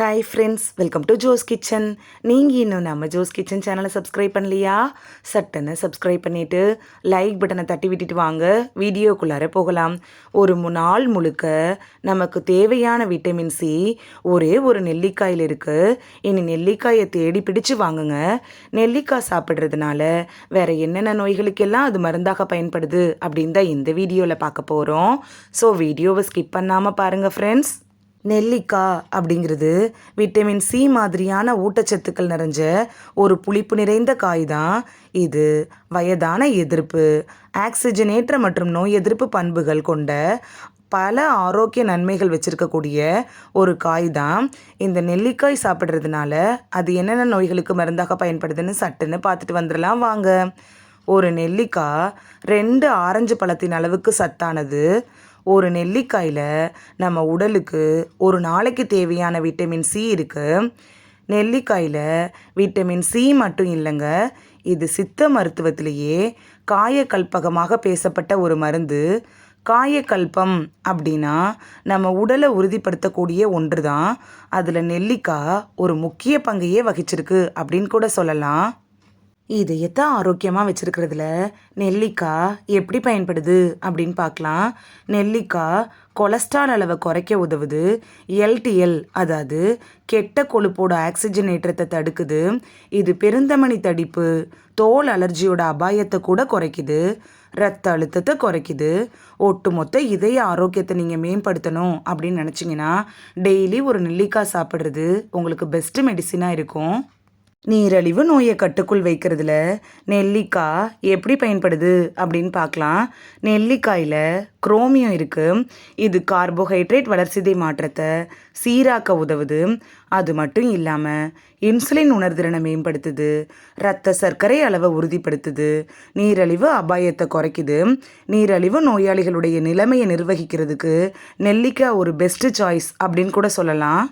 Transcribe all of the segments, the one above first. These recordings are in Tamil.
Hi friends welcome to Jo's kitchen நீங்கள் இன்னும் நம்ம ஜோஸ் கிச்சன் சேனலை சப்ஸ்கிரைப் பண்ணலையா? சட்டுன்னு சப்ஸ்கிரைப் பண்ணிவிட்டு லைக் பட்டனை தட்டி விட்டுட்டு வாங்க. வீடியோக்குள்ளார போகலாம். ஒரு நாள் முழுக்க நமக்கு தேவையான விட்டமின் சி ஒரே ஒரு நெல்லிக்காயில் இருக்குது இனி நெல்லிக்காயை தேடி பிடிச்சு வாங்குங்க. நெல்லிக்காய் சாப்பிட்றதுனால வேறு என்னென்ன நோய்களுக்கெல்லாம் அது மருந்தாக பயன்படுது அப்படின்னு தான் இந்த வீடியோவில் பார்க்க போகிறோம் ஸோ வீடியோவை ஸ்கிப் பண்ணாமல் பாருங்கள் ஃப்ரெண்ட்ஸ் நெல்லிக்காய் அப்படிங்கிறது விட்டமின் சி மாதிரியான ஊட்டச்சத்துக்கள் நிறைஞ்ச ஒரு புளிப்பு நிறைந்த காய் தான் இது வயதான எதிர்ப்பு ஆக்சிஜனேற்ற மற்றும் நோய் எதிர்ப்பு பண்புகள் கொண்ட பல ஆரோக்கிய நன்மைகள் வச்சிருக்கக்கூடிய ஒரு காய் தான் இந்த நெல்லிக்காய் சாப்பிட்றதுனால அது என்னென்ன நோய்களுக்கு மருந்தாக பயன்படுதுன்னு சட்டுன்னு பார்த்துட்டு வந்துடலாம் வாங்க. ஒரு நெல்லிக்காய் ரெண்டு ஆரஞ்சு பழத்தின் அளவுக்கு சத்தானது ஒரு நெல்லிக்காயில் நம்ம உடலுக்கு ஒரு நாளைக்கு தேவையான விட்டமின் சி இருக்குது நெல்லிக்காயில் விட்டமின் சி மட்டும் இல்லைங்க இது சித்த மருத்துவத்திலேயே காயக்கல்பகமாக பேசப்பட்ட ஒரு மருந்து. காயக்கல்பம் அப்படின்னா நம்ம உடலை உறுதிப்படுத்தக்கூடிய ஒன்று தான் அதில் நெல்லிக்காய் ஒரு முக்கிய பங்கையே வகிச்சிருக்கு அப்படின்னு கூட சொல்லலாம். இதயத்தை ஆரோக்கியமாக வச்சிருக்கிறதுல? நெல்லிக்காய் எப்படி பயன்படுது? அப்படின்னு பார்க்கலாம். நெல்லிக்காய் கொலஸ்ட்ரால் அளவை குறைக்க உதவுது. எல்டிஎல் அதாவது கெட்ட கொழுப்போட ஆக்சிஜனேற்றத்தை தடுக்குது. இது பெருந்தமணி தடிப்பு தோல் அலர்ஜியோட அபாயத்தை கூட குறைக்குது. ரத்த அழுத்தத்தை குறைக்குது. ஒட்டுமொத்த இதய ஆரோக்கியத்தை நீங்கள் மேம்படுத்தணும் அப்படின்னு நினச்சிங்கன்னா டெய்லி ஒரு நெல்லிக்காய் சாப்பிட்றது உங்களுக்கு பெஸ்ட்டு மெடிசினாக இருக்கும். நீரழிவு நோயை கட்டுக்குள் வைக்கிறதுல நெல்லிக்காய் எப்படி பயன்படுது அப்படின்னு பார்க்கலாம். நெல்லிக்காயில் குரோமியம் இருக்குது இது கார்போஹைட்ரேட் வளர்சிதை மாற்றத்தை சீராக்க உதவுது. அது மட்டும் இல்லாமல் இன்சுலின் உணர்திறனை மேம்படுத்துது. இரத்த சர்க்கரை அளவை உறுதிப்படுத்துது. நீரழிவு அபாயத்தை குறைக்குது. நீரழிவு நோயாளிகளுடைய நிலைமையை நிர்வகிக்கிறதுக்கு நெல்லிக்காய் ஒரு பெஸ்ட்டு சாய்ஸ் அப்படின்னு கூட சொல்லலாம்.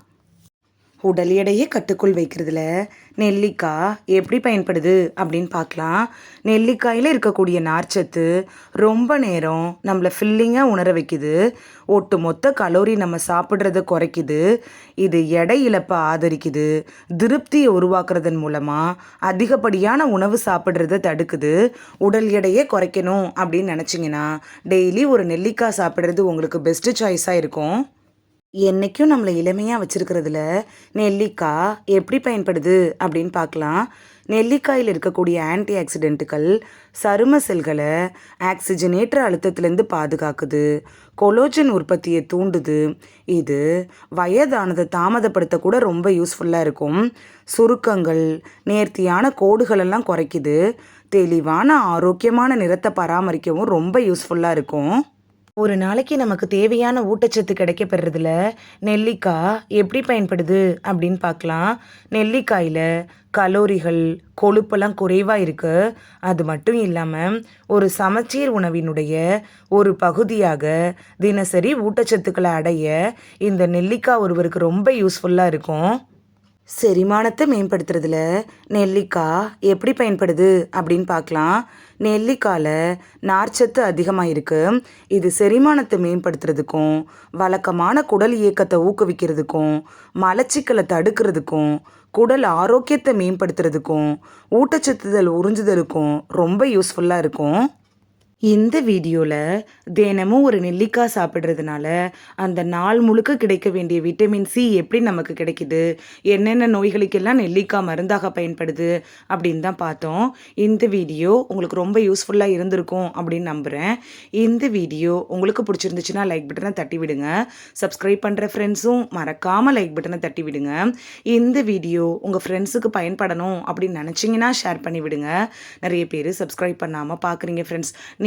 உடல் எடையை கட்டுக்குள் வைக்கிறதுல. நெல்லிக்காய் எப்படி பயன்படுது அப்படின்னு பார்க்கலாம். நெல்லிக்காயில் இருக்கக்கூடிய நார்ச்சத்து ரொம்ப நேரம் நம்மளை ஃபில்லிங்காக உணர வைக்குது. ஒட்டு மொத்த கலோரி நம்ம சாப்பிட்றத குறைக்குது. இது எடை இழப்பை ஆதரிக்குது. திருப்தியை உருவாக்குறதன் மூலமாக அதிகப்படியான உணவு சாப்பிட்றத தடுக்குது. உடல் எடையை குறைக்கணும் அப்படின்னு நினச்சிங்கன்னா டெய்லி ஒரு நெல்லிக்காய் சாப்பிட்றது உங்களுக்கு பெஸ்ட்டு சாய்ஸாக இருக்கும். என்னைக்கும் நம்மளை இளமையாக வச்சுருக்கிறதுல நெல்லிக்காய் எப்படி பயன்படுது அப்படின்னு பார்க்கலாம். நெல்லிக்காயில் இருக்கக்கூடிய ஆன்டி ஆக்சிடென்ட்டுகள் சரும செல்களை ஆக்சிஜனேற்ற அழுத்தத்திலேருந்து பாதுகாக்குது. கொலோஜன் உற்பத்தியை தூண்டுது. இது வயதானதை தாமதப்படுத்த கூட ரொம்ப யூஸ்ஃபுல்லாக இருக்கும். சுருக்கங்கள் நேர்த்தியான கோடுகளெல்லாம் குறைக்குது. தெளிவான ஆரோக்கியமான நிறத்தை பராமரிக்கவும் ரொம்ப யூஸ்ஃபுல்லாக இருக்கும். ஒரு நாளைக்கு நமக்கு தேவையான ஊட்டச்சத்து கிடைக்க பெறதுல நெல்லிக்காய் எப்படி பயன்படுது அப்படின்னு பார்க்கலாம். நெல்லிக்காயில் கலோரிகள் கொழுப்பெல்லாம் குறைவாக இருக்குது அது மட்டும் இல்லாமல் ஒரு சமச்சீர் உணவினுடைய ஒரு பகுதியாக தினசரி ஊட்டச்சத்துக்களை அடைய இந்த நெல்லிக்காய் ஒருவருக்கு ரொம்ப யூஸ்ஃபுல்லாக இருக்கும். செரிமானத்தை மேம்படுத்துறதுல நெல்லிக்காய் எப்படி பயன்படுது அப்படின்னு பார்க்கலாம். நெல்லிக்காயில் நார்ச்சத்து அதிகமாக இருக்குது இது செரிமானத்தை மேம்படுத்துறதுக்கும் வழக்கமான குடல் இயக்கத்தை ஊக்குவிக்கிறதுக்கும் மலச்சிக்கலை தடுக்கிறதுக்கும் குடல் ஆரோக்கியத்தை மேம்படுத்துறதுக்கும் ஊட்டச்சத்துதல் உறிஞ்சுதலுக்கும் ரொம்ப யூஸ்ஃபுல்லாக இருக்கும். இந்த வீடியோவில் தினமும் ஒரு நெல்லிக்காய் சாப்பிட்றதுனால அந்த நாள் முழுக்க கிடைக்க வேண்டிய விட்டமின் சி எப்படி நமக்கு கிடைக்குது? என்னென்ன நோய்களுக்கெல்லாம் நெல்லிக்காய் மருந்தாக பயன்படுது? அப்படின்னு தான் பார்த்தோம். இந்த வீடியோ உங்களுக்கு ரொம்ப யூஸ்ஃபுல்லாக இருந்திருக்கும் அப்படின்னு நம்புகிறேன் இந்த வீடியோ உங்களுக்கு பிடிச்சிருந்துச்சுன்னா லைக் பட்டனை தட்டி விடுங்க. சப்ஸ்கிரைப் பண்ணுற ஃப்ரெண்ட்ஸும் மறக்காமல் லைக் பட்டனை தட்டி விடுங்க. இந்த வீடியோ உங்கள் ஃப்ரெண்ட்ஸுக்கு பயன்படணும் அப்படின்னு நினச்சிங்கன்னா ஷேர் பண்ணி விடுங்க. நிறைய பேர் சப்ஸ்கிரைப் பண்ணாமல் பார்க்குறீங்க ஃப்ரெண்ட்ஸ்